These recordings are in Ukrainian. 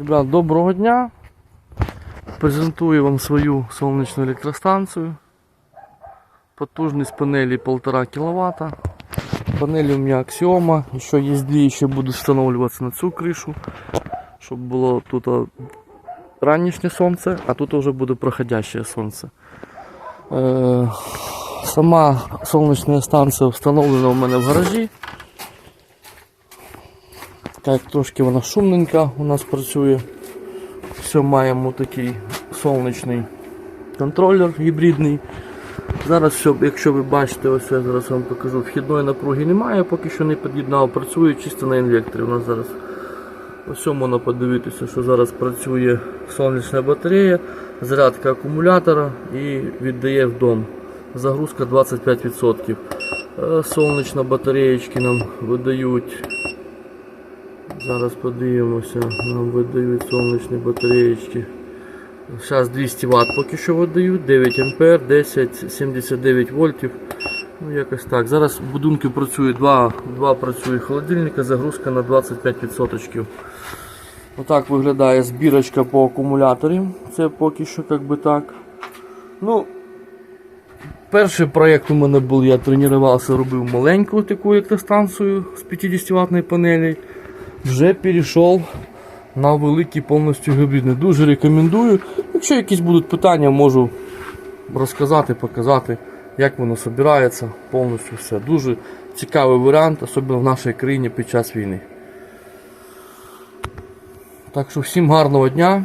Ребят, доброго дня. Презентую вам свою сонячну електростанцію. Потужність панелі 1,5 кВт. Панелі у меня Axioma. Еще есть две, еще будут встановлюватися на цю кришу. Щоб було тут ранішнє сонце, а тут уже буде проходящее сонце. Е, сама сонячна станція встановлена у мене в гаражі. Так, трошки вона шумненька у нас працює. Все, маємо такий сонячний контролер гібридний. Зараз, все, якщо ви бачите, ось я зараз вам покажу, вхідної напруги немає, поки що не під'єднав, працює чисто на інвекторі. У нас зараз ось можна подивитися, що зараз працює сонячна батарея, зарядка акумулятора і віддає в дом. Загрузка 25%. Е, Сонячна батареєчки нам видають Зараз подивимося, нам видають сонячні батареєчки. Зараз 200 Вт поки що видають, 9 А, 10, 79 вольтів. Ну якось так. Зараз в будинку працює два, два працює холодильника, загрузка на 25%. Отак виглядає збірочка по акумуляторі. Це поки що як би так. Ну, Перший проєкт у мене був, я тренувався, робив маленьку таку електростанцію з 50 ватної панелі. Вже перейшов на великий повністю гібридний. Дуже рекомендую. Якщо якісь будуть питання, можу розказати, показати, як воно збирається, повністю все. Дуже цікавий варіант, особливо в нашій країні під час війни. Так що всім гарного дня.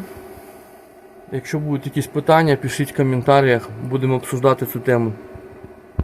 Якщо будуть якісь питання, пишіть в коментарях, будемо обсуждати цю тему.